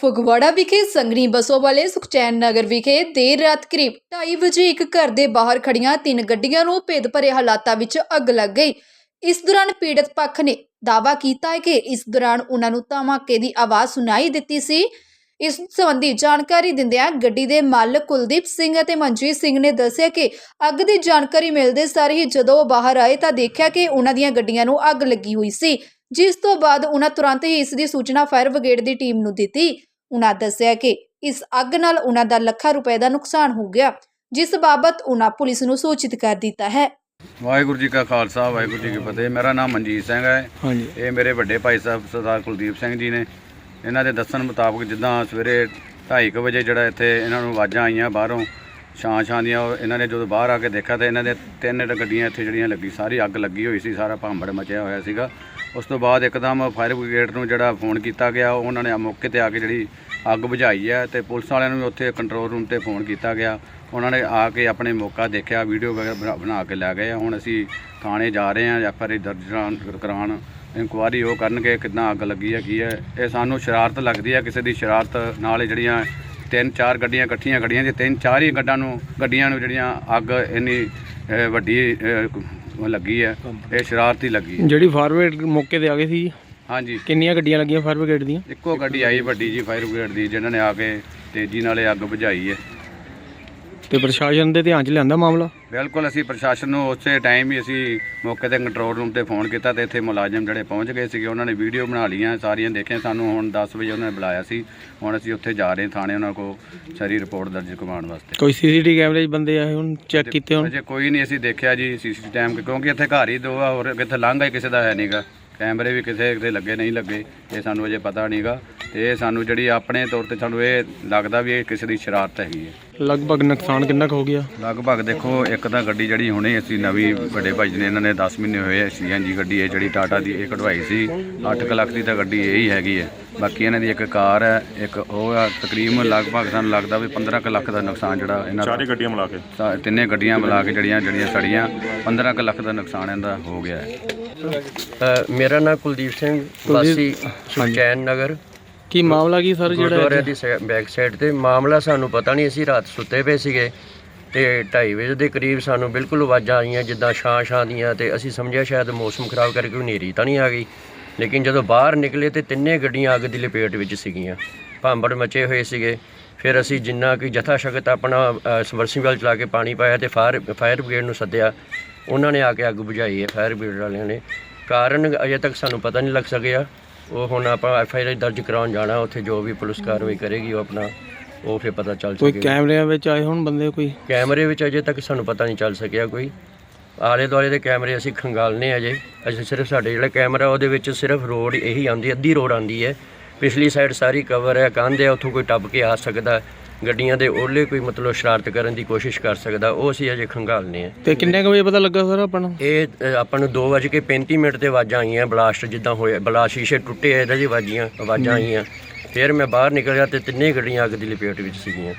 ਫਗਵਾੜਾ ਵਿਖੇ ਸੰਗਰੀ ਬੱਸੋਂ ਵਾਲੇ ਸੁਖਚੈਨ ਨਗਰ ਵਿਖੇ ਦੇਰ ਰਾਤ ਕਰੀਬ 2:30 ਵਜੇ ਇੱਕ ਘਰ ਦੇ ਬਾਹਰ ਖੜੀਆਂ ਤਿੰਨ ਗੱਡੀਆਂ ਨੂੰ ਭੇਦ ਭਰੇ ਹਾਲਾਤਾਂ ਵਿੱਚ ਅੱਗ ਲੱਗ ਗਈ। ਇਸ ਦੌਰਾਨ ਪੀੜਤ ਪੱਖ ਨੇ ਦਾਅਵਾ ਕੀਤਾ ਹੈ ਕਿ ਇਸ ਦੌਰਾਨ ਉਹਨਾਂ ਨੂੰ ਧਮਾਕੇ ਦੀ ਆਵਾਜ਼ ਸੁਣਾਈ ਦਿੱਤੀ ਸੀ। ਇਸ ਸੰਬੰਧੀ ਜਾਣਕਾਰੀ ਦਿੰਦਿਆਂ ਗੱਡੀ ਦੇ ਮਾਲਕ ਕੁਲਦੀਪ ਸਿੰਘ ਅਤੇ ਮਨਜੀਤ ਸਿੰਘ ਨੇ ਦੱਸਿਆ ਕਿ ਅੱਗ ਦੀ ਜਾਣਕਾਰੀ ਮਿਲਦੇ ਸਾਰ ਹੀ ਜਦੋਂ ਉਹ ਬਾਹਰ ਆਏ ਤਾਂ ਦੇਖਿਆ ਕਿ ਉਹਨਾਂ ਦੀਆਂ ਗੱਡੀਆਂ ਨੂੰ ਅੱਗ ਲੱਗੀ ਹੋਈ ਸੀ, ਜਿਸ ਤੋਂ ਬਾਅਦ ਉਹਨਾਂ ਤੁਰੰਤ ਹੀ ਇਸ ਦੀ ਸੂਚਨਾ ਫਾਇਰ ਬ੍ਰਿਗੇਡ ਦੀ ਟੀਮ ਨੂੰ ਦਿੱਤੀ। ਉਹਨਾਂ ਦੱਸਿਆ ਕਿ ਇਸ ਅੱਗ ਨਾਲ ਉਹਨਾਂ ਦਾ ਲੱਖਾਂ ਰੁਪਏ ਦਾ ਨੁਕਸਾਨ ਹੋ ਗਿਆ ਜਿਸ ਬਾਬਤ ਉਹਨਾਂ ਪੁਲਿਸ ਨੂੰ ਸੂਚਿਤ ਕਰ ਦਿੱਤਾ ਹੈ। ਵਾਹਿਗੁਰੂ ਜੀ ਕਾ ਖਾਲਸਾ ਵਾਹਿਗੁਰੂ ਜੀ ਕੀ ਫਤਿਹ। ਮੇਰਾ ਨਾਮ ਮਨਜੀਤ ਸਿੰਘ ਹੈ। ਹਾਂਜੀ। ਇਹ ਮੇਰੇ ਵੱਡੇ ਭਾਈ ਸਾਹਿਬ ਸਰਦਾਰ ਕੁਲਦੀਪ ਸਿੰਘ ਜੀ ਨੇ। ਇਹਨਾਂ ਦੇ ਦੱਸਣ ਮੁਤਾਬਕ ਜਿੱਦਾਂ ਸਵੇਰੇ 2:30 ਵਜੇ ਜਿਹੜਾ ਇੱਥੇ ਇਹਨਾਂ ਨੂੰ ਆਵਾਜ਼ਾਂ ਆਈਆਂ ਬਾਹਰੋਂ ਛਾਂ ਛਾਂ ਦੀਆਂ ਉਹ ਇਹਨਾਂ ਨੇ ਜਦੋਂ ਬਾਹਰ ਆ ਕੇ ਦੇਖਿਆ ਤਾਂ ਇਹਨਾਂ ਦੇ ਤਿੰਨ ਗੱਡੀਆਂ ਇੱਥੇ ਜਿਹੜੀਆਂ ਲੱਗੀ, ਸਾਰੀ ਅੱਗ ਲੱਗੀ ਹੋਈ ਸੀ, ਸਾਰਾ ਭਾਂਬੜ ਮਚਿਆ ਹੋਇਆ ਸੀਗਾ। ਉਸ ਤੋਂ ਬਾਅਦ ਇੱਕਦਮ ਫਾਇਰ ਬ੍ਰਿਗੇਡ ਨੂੰ ਜਿਹੜਾ ਫੋਨ ਕੀਤਾ ਗਿਆ ਉਹਨਾਂ ਨੇ ਮੌਕੇ ਤੇ ਆ ਕੇ ਜਿਹੜੀ ਅੱਗ ਬੁਝਾਈ ਹੈ ਤੇ ਪੁਲਿਸ ਵਾਲਿਆਂ ਨੂੰ ਵੀ ਉੱਥੇ ਕੰਟਰੋਲ ਰੂਮ ਤੇ ਫੋਨ ਕੀਤਾ ਗਿਆ। ਉਹਨਾਂ ਨੇ ਆ ਕੇ ਆਪਣੇ ਮੌਕਾ ਦੇਖਿਆ, ਵੀਡੀਓ ਵਗੈਰਾ ਬਣਾ- ਬਣਾ ਕੇ ਲੈ ਗਏ ਆ। ਹੁਣ ਅਸੀਂ ਥਾਣੇ ਜਾ ਰਹੇ ਹਾਂ, ਐਫ ਆਰ ਆਈ ਦਰਜ ਕਰਾਉਣ- ਕਰਾਉਣ। ਇਨਕੁਆਰੀ ਉਹ ਕਰਨਗੇ ਕਿੰਨਾ ਅੱਗ ਲੱਗੀ ਹੈ, ਕੀ ਹੈ। ਇਹ ਸਾਨੂੰ ਸ਼ਰਾਰਤ ਲੱਗਦੀ ਹੈ, ਕਿਸੇ ਦੀ ਸ਼ਰਾਰਤ ਨਾਲ ਜਿਹੜੀਆਂ ਤਿੰਨ ਚਾਰ ਗੱਡੀਆਂ ਇਕੱਠੀਆਂ ਖੜੀਆਂ ਜੇ ਤਿੰਨ ਚਾਰ ਹੀ ਗੱਡਾਂ ਨੂੰ ਗੱਡੀਆਂ ਨੂੰ ਜਿਹੜੀਆਂ ਅੱਗ ਇੰਨੀ ਅਹ, ਵੱਡੀ ਅਹ, ਲੱਗੀ ਹੈ ਇਹ ਸ਼ਰਾਰਤ ਲੱਗੀ ਹੈ। ਜਿਹੜੀ ਫਾਇਰ ਮੌਕੇ ਤੇ ਆ ਗਈ ਸੀ ਹਾਂਜੀ। ਕਿੰਨੀਆਂ ਗੱਡੀਆਂ ਲੱਗੀਆਂ ਫਾਇਰ ਬ੍ਰਿਗੇਡ ਦੀਆਂ? ਇੱਕੋ ਗੱਡੀ ਆਈ ਵੱਡੀ ਜੀ ਫਾਇਰ ਬ੍ਰਿਗੇਡ ਦੀ ਜਿਨ੍ਹਾਂ ਨੇ ਆ ਕੇ ਤੇਜ਼ੀ ਨਾਲ ਇਹ ਅੱਗ ਬੁਝਾਈ ਹੈ। ਤੇ ਪ੍ਰਸ਼ਾਸਨ ਦੇ ਧਿਆਨ 'ਚ ਲਿਆਂਦਾ ਮਾਮਲਾ? ਬਿਲਕੁਲ ਅਸੀਂ ਪ੍ਰਸ਼ਾਸਨ ਨੂੰ ਉਸੇ ਟਾਈਮ ਹੀ ਅਸੀਂ ਮੌਕੇ ਤੇ ਕੰਟਰੋਲ ਰੂਮ ਤੇ ਫੋਨ ਕੀਤਾ ਤੇ ਇੱਥੇ ਮੁਲਾਜ਼ਮ ਜਿਹੜੇ ਪਹੁੰਚ ਗਏ ਸੀਗੇ ਉਹਨਾਂ ਨੇ ਵੀਡੀਓ ਬਣਾ ਲਈਆਂ ਸਾਰੀਆਂ ਦੇਖੀਆਂ ਸਾਨੂੰ ਹੁਣ 10 ਵਜੇ ਉਹਨਾਂ ਨੇ ਬੁਲਾਇਆ ਸੀ। ਹੁਣ ਅਸੀਂ ਉੱਥੇ ਜਾ ਰਹੇ ਥਾਣੇ ਉਹਨਾਂ ਕੋਲ ਸਾਰੀ ਰਿਪੋਰਟ ਦਰਜ ਕਰਵਾਉਣ ਵਾਸਤੇ। ਕੋਈ ਸੀਸੀਟੀਵੀ ਕੈਮਰੇ 'ਚ ਬੰਦੇ ਆਏ ਹੁਣ ਚੈੱਕ ਕੀਤੇ ਹੁਣ? ਅਜੇ ਕੋਈ ਨਹੀਂ ਅਸੀਂ ਦੇਖਿਆ ਜੀ ਸੀਸੀ ਟਾਈਮ ਕਿਉਂਕਿ ਇੱਥੇ ਘਰ ਹੀ ਦੋ ਆ ਹੋਰ ਕਿੱਥੇ ਲੰਘਾ ਹੀ ਕਿਸੇ ਦਾ ਹੈ ਨਹੀਂਗਾ ਕੈਮਰੇ ਵੀ ਕਿਸੇ ਕਿਤੇ ਲੱਗੇ ਨਹੀਂ ਲੱਗੇ ਇਹ ਸਾਨੂੰ ਅਜੇ ਪਤਾ ਨਹੀਂਗਾ ਤੇ ਇਹ ਸਾਨੂੰ ਜਿਹੜੀ ਆਪਣੇ ਤੌਰ ਤੇ ਸਾਨੂੰ ਇਹ ਲੱਗਦਾ ਵੀ ਇਹ ਕਿਸੇ ਦੀ ਸ਼ਰਾਰਤ ਹੈਗੀ ਹੈ। ਲਗਭਗ ਨੁਕਸਾਨ ਕਿੰਨਾ ਕੁ ਹੋ ਗਿਆ? ਲਗਭਗ ਦੇਖੋ ਇੱਕ ਤਾਂ ਗੱਡੀ ਜਿਹੜੀ ਹੁਣੇ ਅਸੀਂ ਨਵੀਂ ਵੱਡੇ ਭਾਈ ਜੀ ਨੇ ਇਹਨਾਂ ਨੇ 10 ਮਹੀਨੇ ਹੋਏ ਐ ਸੀਐਨਜੀ ਗੱਡੀ ਹੈ ਜਿਹੜੀ ਟਾਟਾ ਦੀ ਇਹ ਕਢਵਾਈ ਸੀ 8 ਲੱਖ ਦੀ ਤਾਂ ਗੱਡੀ ਇਹ ਹੀ ਹੈਗੀ ਹੈ ਬਾਕੀ ਇਹਨਾਂ ਦੀ ਇੱਕ ਕਾਰ ਹੈ ਇੱਕ ਉਹ ਆ ਤਕਰੀਬਨ ਲਗਭਗ ਸਾਨੂੰ ਲੱਗਦਾ ਵੀ 15 ਕੁ ਲੱਖ ਦਾ ਨੁਕਸਾਨ ਜਿਹੜਾ ਇਹਨਾਂ ਦਾ। ਚਾਰੇ ਗੱਡੀਆਂ ਮਿਲਾ ਕੇ? ਤਿੰਨੇ ਗੱਡੀਆਂ ਮਿਲਾ ਕੇ ਜਿਹੜੀਆਂ ਜਿਹੜੀਆਂ ਸੜੀਆਂ 15 ਕੁ ਲੱਖ ਦਾ ਨੁਕਸਾਨ ਇਹਦਾ ਹੋ ਗਿਆ ਹੈ ਅ, ਮੇਰਾ ਨਾਮ ਕੁਲਦੀਪ ਸਿੰਘ ਵਾਸੀ ਸੁਚੈਨ ਨਗਰ। ਕੀ ਮਾਮਲਾ ਕੀ ਸਰ ਜਿਹੜਾ ਗੁਰਦੁਆਰੇ? ਦੀ ਬੈਕ ਸਾਈਡ ਤੇ ਮਾਮਲਾ ਸਾਨੂੰ ਪਤਾ ਨਹੀਂ ਅਸੀਂ ਰਾਤ ਸੁੱਤੇ ਪਏ ਸੀਗੇ ਤੇ 2:30 ਵਜੇ ਦੇ ਕਰੀਬ ਸਾਨੂੰ ਬਿਲਕੁਲ ਆਵਾਜ਼ਾਂ ਆਈਆਂ ਜਿੱਦਾਂ ਛਾਂ ਛਾਂ ਦੀਆਂ ਤੇ ਅਸੀਂ ਸਮਝਿਆ ਸ਼ਾਇਦ ਮੌਸਮ ਖਰਾਬ ਕਰਕੇ ਕੋਈ ਹਨੇਰੀ ਤਾਂ ਨਹੀਂ ਆ ਗਈ। ਲੇਕਿਨ ਜਦੋਂ ਬਾਹਰ ਨਿਕਲੇ ਤੇ ਤਿੰਨੇ ਗੱਡੀਆਂ ਅੱਗ ਦੀ ਲਪੇਟ ਵਿੱਚ ਸੀਗੀਆਂ ਭਾਂਬੜ ਮਚੇ ਹੋਏ ਸੀਗੇ। ਫਿਰ ਅਸੀਂ ਜਿੰਨਾ ਕਿ ਜਥਾ ਸ਼ਕਤ ਆਪਣਾ ਸਬਮਰਸੀਬਲ ਚਲਾ ਕੇ ਪਾਣੀ ਪਾਇਆ ਤੇ ਫਾਇਰ ਫਾਇਰ ਬ੍ਰਿਗੇਡ ਨੂੰ ਸੱਦਿਆ। ਉਹਨਾਂ ਨੇ ਆ ਕੇ ਅੱਗ ਬੁਝਾਈ ਹੈ ਫਾਇਰ ਬ੍ਰਿਗੇਡ ਵਾਲਿਆਂ ਨੇ। ਕਾਰਨ ਅਜੇ ਤੱਕ ਸਾਨੂੰ ਪਤਾ ਨਹੀਂ ਲੱਗ ਸਕਿਆ। ਉਹ ਹੁਣ ਆਪਾਂ ਐਫ ਆਈ ਆਰ ਦਰਜ ਕਰਾਉਣ ਜਾਣਾ ਉੱਥੇ ਜੋ ਵੀ ਪੁਲਿਸ ਕਾਰਵਾਈ ਕਰੇਗੀ ਉਹ ਆਪਣਾ ਉਹ ਫਿਰ ਪਤਾ ਚੱਲ ਕੋਈ ਸਕੇਗਾ। ਕੈਮਰਿਆਂ ਵਿੱਚ ਆਏ ਹੁਣ ਬੰਦੇ ਕੋਈ? ਕੈਮਰੇ ਵਿੱਚ ਅਜੇ ਤੱਕ ਸਾਨੂੰ ਪਤਾ ਨਹੀਂ ਚੱਲ ਸਕਿਆ ਕੋਈ। ਆਲੇ ਦੁਆਲੇ ਦੇ ਕੈਮਰੇ ਅਸੀਂ ਖੰਗਾਲਨੇ ਅਜੇ। ਅਸੀਂ ਸਿਰਫ ਸਾਡੇ ਜਿਹੜਾ ਕੈਮਰਾ ਉਹਦੇ ਵਿੱਚ ਸਿਰਫ ਰੋਡ ਇਹੀ ਆਉਂਦੀ ਅੱਧੀ ਰੋਡ ਆਉਂਦੀ ਹੈ। ਪਿਛਲੀ ਸਾਈਡ ਸਾਰੀ ਕਵਰ ਹੈ ਕੰਧ ਹੈ ਉੱਥੋਂ ਕੋਈ ਟੱਪ ਕੇ ਆ ਸਕਦਾ। ਗੱਡੀਆਂ ਦੇ ਓਲੇ ਕੋਈ ਮਤਲਬ ਸ਼ਰਾਰਤ ਕਰਨ ਦੀ ਕੋਸ਼ਿਸ਼ ਕਰ ਸਕਦਾ ਉਹ ਅਸੀਂ ਅਜੇ ਖੰਗਾਲਨੇ ਆ ਤੇ ਕਿੰਨੇ ਕੁ ਵਜੇ ਪਤਾ ਲੱਗਾ ਸਰ ਆਪਾਂ ਨੂੰ ਇਹ ਅ, ਆਪਾਂ ਨੂੰ 2:35 ਮਿੰਟ ਤੇ ਆਵਾਜ਼ਾਂ ਆਈਆਂ ਬਲਾਸਟ ਜਿੱਦਾਂ ਹੋਇਆ ਬਲਾ ਸ਼ੀਸ਼ੇ ਟੁੱਟੇ ਆ ਇਹਦਾ ਜੀ ਆਵਾਜ਼ੀਆਂ ਆਵਾਜ਼ਾਂ ਆਈਆਂ। ਫਿਰ ਮੈਂ ਬਾਹਰ ਨਿਕਲਿਆ ਤੇ ਤਿੰਨੇ ਗੱਡੀਆਂ ਅੱਗ ਦੀ ਲਪੇਟ ਵਿੱਚ ਸੀਗੀਆਂ।